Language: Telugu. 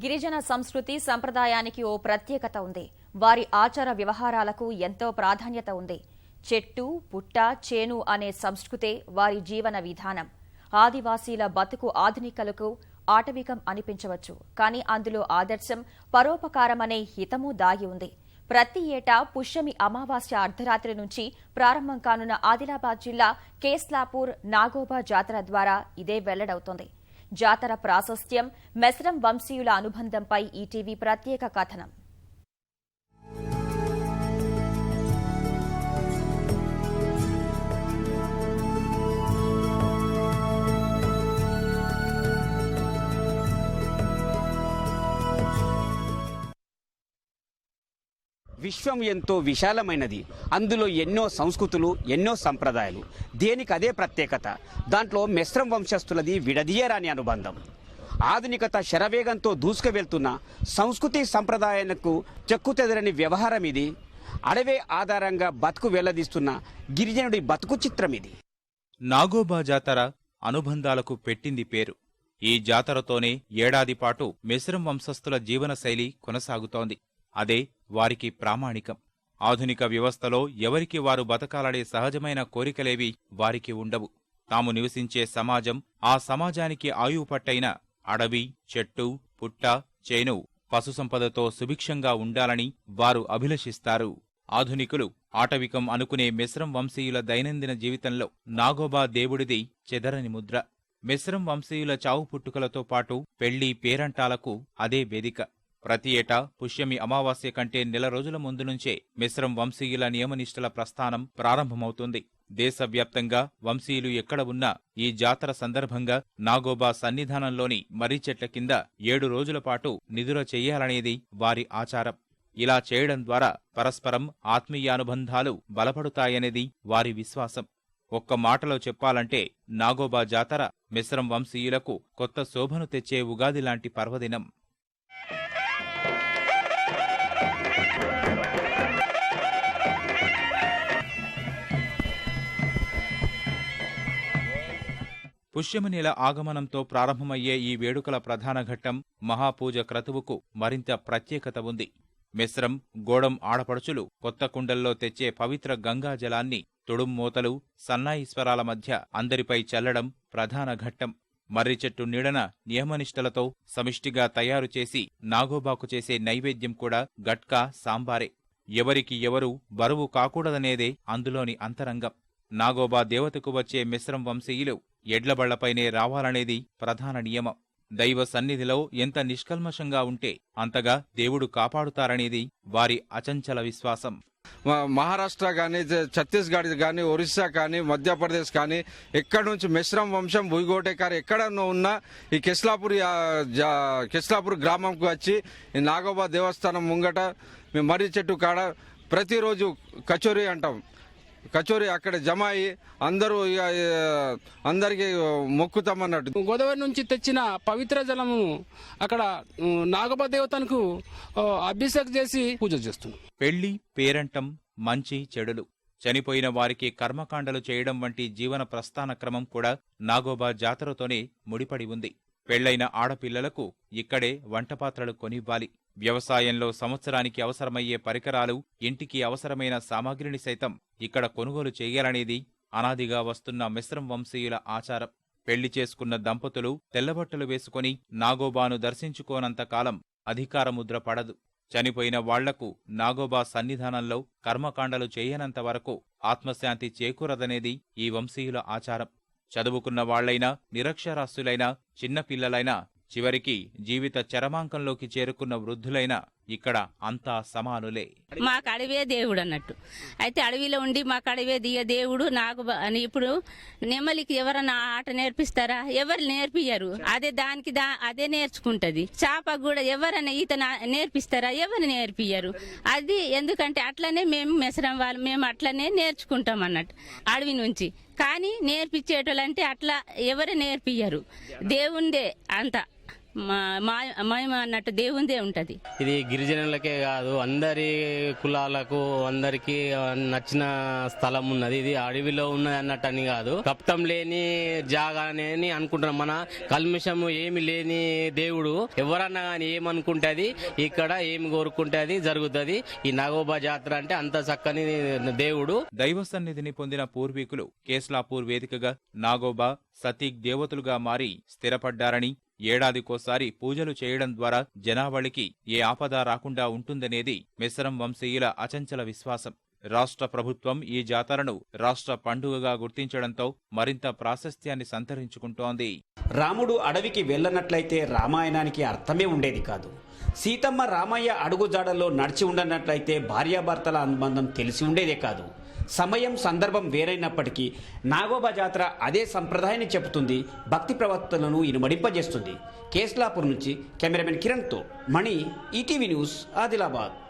గిరిజన సంస్కృతి సంప్రదాయానికి ఓ ప్రత్యేకత ఉంది. వారి ఆచార వ్యవహారాలకు ఎంతో ప్రాధాన్యత ఉంది. చెట్టు పుట్ట చేను అనే సంస్కృతే వారి జీవన విధానం. ఆదివాసీల బతుకు ఆధునికలకు ఆటవికం అనిపించవచ్చు. కానీ అందులో ఆదర్శం పరోపకారం అనే హితము దాగి ఉంది. ప్రతి ఏటా పుష్యమి అమావాస్య అర్ధరాత్రి నుంచి ప్రారంభం కానున్న ఆదిలాబాద్ జిల్లా కేస్లాపూర్ నాగోబా జాతర ద్వారా ఇదే వెల్లడవుతోంది. జాతర ప్రాశస్త్యం మెస్రం వంశీయుల అనుబంధంపై ఈటీవీ ప్రత్యేక కథనం. విశ్వం ఎంతో విశాలమైనది. అందులో ఎన్నో సంస్కృతులు ఎన్నో సంప్రదాయాలు. దేనికి అదే ప్రత్యేకత? దాంట్లో మిశ్రం వంశస్థులది విడదీయరాని అనుబంధం. ఆధునికత శరవేగంతో దూసుకు వెళ్తున్న సంస్కృతి సంప్రదాయాలకు చెక్కుతెదరని వ్యవహారం ఇది అడవే ఆధారంగా బతుకు వెల్లదీస్తున్న గిరిజనుడి బతుకు చిత్రం ఇది నాగోబా జాతర అనుబంధాలకు పెట్టింది పేరు. ఈ జాతరతోనే ఏడాది పాటు మిశ్రం వంశస్థుల జీవనశైలి కొనసాగుతోంది. అదే వారికి ప్రామాణికం. ఆధునిక వ్యవస్థలో ఎవరికి వారు బతకాలనే సహజమైన కోరికలేవి వారికి ఉండవు. తాము నివసించే సమాజం ఆ సమాజానికి ఆయువు పట్టైన అడవి చెట్టు పుట్ట చేను పశుసంపదతో సుభిక్షంగా ఉండాలని వారు అభిలషిస్తారు. ఆధునికులు ఆటవికం అనుకునే మిశ్రం వంశీయుల దైనందిన జీవితంలో నాగోబా దేవుడిది చెదరని ముద్ర. మిశ్రం వంశీయుల చావు పుట్టుకలతో పాటు పెళ్ళి పేరంటాలకు అదే వేదిక. ప్రతి ఏటా పుష్యమి అమావాస్య కంటే నెల రోజుల ముందు నుంచే మిశ్రం వంశీయుల నియమనిష్టల ప్రస్థానం ప్రారంభమవుతుంది. దేశవ్యాప్తంగా వంశీయులు ఎక్కడ ఉన్నా ఈ జాతర సందర్భంగా నాగోబా సన్నిధానంలోని మర్రి చెట్ల కింద ఏడు రోజుల పాటు నిధుల చెయ్యాలనేది వారి ఆచారం. ఇలా చేయడం ద్వారా పరస్పరం ఆత్మీయానుబంధాలు బలపడుతాయనేది వారి విశ్వాసం. ఒక్క మాటలో చెప్పాలంటే నాగోబా జాతర మిశ్రం వంశీయులకు కొత్త శోభను తెచ్చే ఉగాది లాంటి పర్వదినం. పుష్యమి నెల ఆగమనంతో ప్రారంభమయ్యే ఈ వేడుకల ప్రధాన ఘట్టం మహాపూజ క్రతువుకు మరింత ప్రత్యేకత ఉంది. మిశ్రం గోడం ఆడపడుచులు కొత్త కుండల్లో తెచ్చే పవిత్ర గంగా జలాన్ని తుడుమ్మూతలు సన్నాయిశ్వరాల మధ్య అందరిపై చల్లడం ప్రధాన ఘట్టం. మర్రి చెట్టు నీడన నియమనిష్టలతో సమిష్టిగా తయారు చేసి నాగోబాకు చేసే నైవేద్యం కూడా గట్కా సాంబారే. ఎవరికి ఎవరు బరువు కాకూడదనేదే అందులోని అంతరంగం. నాగోబా దేవతకు వచ్చే మిశ్రం వంశీయులు ఎడ్లబళ్ళపైనే రావాలనేది ప్రధాన నియమం. దైవ సన్నిధిలో ఎంత నిష్కల్మషంగా ఉంటే అంతగా దేవుడు కాపాడుతారనేది వారి అచంచల విశ్వాసం. మహారాష్ట్ర కానీ ఛత్తీస్గఢ్ కానీ ఒరిస్సా కానీ మధ్యప్రదేశ్ కానీ ఎక్కడి నుంచి మిశ్రం వంశం భూగోటేకారు ఎక్కడ ఉన్నా ఈ కిస్లాపూర్ కిస్లాపూర్ కెస్లాపూర్ గ్రామంకు వచ్చి ఈ నాగోబా దేవస్థానం ముంగట మర్రి చెట్టు కాడ ప్రతిరోజు కచోరీ అంటాం. కచోరీ అక్కడ జమ అయ్యి అందరూ ఇక, అందరికీ మొక్కుతామన్నట్టు. గోదావరి నుంచి తెచ్చిన పవిత్ర జలము అక్కడ ఉమ్, నాగప దేవతకు ఆ, అభిషేక్ చేసి పూజ చేస్తున్నాం. పెళ్ళి పేరంటం మంచి చెడులు. చనిపోయిన వారికి కర్మకాండలు చేయడం వంటి జీవన ప్రస్థాన క్రమం కూడా నాగోబా జాతరతోనే ముడిపడి ఉంది. పెళ్ళైన ఆడపిల్లలకు ఇక్కడే వంటపాత్రలు కొనివ్వాలి. వ్యవసాయంలో సంవత్సరానికి అవసరమయ్యే పరికరాలు ఇంటికి అవసరమైన సామాగ్రిని సైతం ఇక్కడ కొనుగోలు చేయాలనేది అనాదిగా వస్తున్న మిశ్రం వంశీయుల ఆచారం. పెళ్ళి చేసుకున్న దంపతులు తెల్లబట్టలు వేసుకుని నాగోబాను దర్శించుకోనంత కాలం అధికారముద్ర పడదు. చనిపోయిన వాళ్ళకు నాగోబా సన్నిధానంలో కర్మకాండలు చేయనంత వరకు ఆత్మశాంతి చేకూరదనేది ఈ వంశీయుల ఆచారం. చదువుకున్న వాళ్ళైనా నిరక్షరాస్యులైనా చిన్నపిల్లలైనా చివరికి జీవిత చరమాంకంలోకి చేరుకున్న వృద్ధులైనా ఇక్కడ అంతా సమానులే. మాకు అడవే దేవుడు అన్నట్టు. అయితే అడవిలో ఉండి మాకు అడవే దియ దేవుడు నాకు అని ఇప్పుడు నెమలికి ఎవరన్నా ఆట నేర్పిస్తారా? ఎవరు నేర్పియ్యరు? అదే దానికి దా అదే నేర్చుకుంటది. చేపకు కూడా ఎవరన్నా ఈత నా- నేర్పిస్తారా? ఎవరు నేర్పియ్యరు? అది ఎందుకంటే అట్లనే మేము మెసరం వాళ్ళు మేము అట్లనే నేర్చుకుంటాం అన్నట్టు అడవి నుంచి. కానీ నేర్పించేటోళ్ళంటే అట్లా ఎవరు నేర్పియ్యరు? దేవుందే అంత. మా మా- మహిమ అన్నట్టు దేవుందే ఉంటది. ఇది గిరిజనులకే కాదు అందరి కులాలకు అందరికి నచ్చిన స్థలం ఉన్నది. ఇది అడవిలో ఉన్నది అన్నట్టు అని కాదు. కప్తం లేని జాగా అని అనుకుంటున్నాం. మన కల్మిషము ఏమి లేని దేవుడు ఎవరన్నా కానీ ఏమనుకుంటే ఇక్కడ ఏమి కోరుకుంటే అది జరుగుతుంది. ఈ నాగోబా జాతర అంటే అంత చక్కని దేవుడు. దైవ సన్నిధిని పొందిన పూర్వీకులు కేస్లాపూర్ వేదికగా నాగోబా సతీక్ దేవతలుగా మారి స్థిరపడ్డారని ఏడాదికోసారి పూజలు చేయడం ద్వారా జనావళికి ఏ ఆపద రాకుండా ఉంటుందనేది మెసరం వంశీయుల అచంచల విశ్వాసం. రాష్ట్ర ప్రభుత్వం ఈ జాతరను రాష్ట్ర పండుగగా గుర్తించడంతో మరింత ప్రాశస్త్యాన్ని సంతరించుకుంటోంది. రాముడు అడవికి వెళ్ళనట్లయితే రామాయణానికి అర్థమే ఉండేది కాదు. సీతమ్మ రామయ్య అడుగుజాడల్లో నడిచి ఉండనట్లయితే భార్యాభర్తల అనుబంధం తెలిసి ఉండేదే కాదు. సమయం సందర్భం వేరైనప్పటికీ నాగోబా జాతర అదే సంప్రదాయాన్ని చెబుతుంది భక్తి ప్రవర్తనను ఇనుమడింపజేస్తుంది. కేస్లాపూర్ నుంచి కెమెరామెన్ కిరణ్తో మణి ఈటీవీ న్యూస్ ఆదిలాబాద్.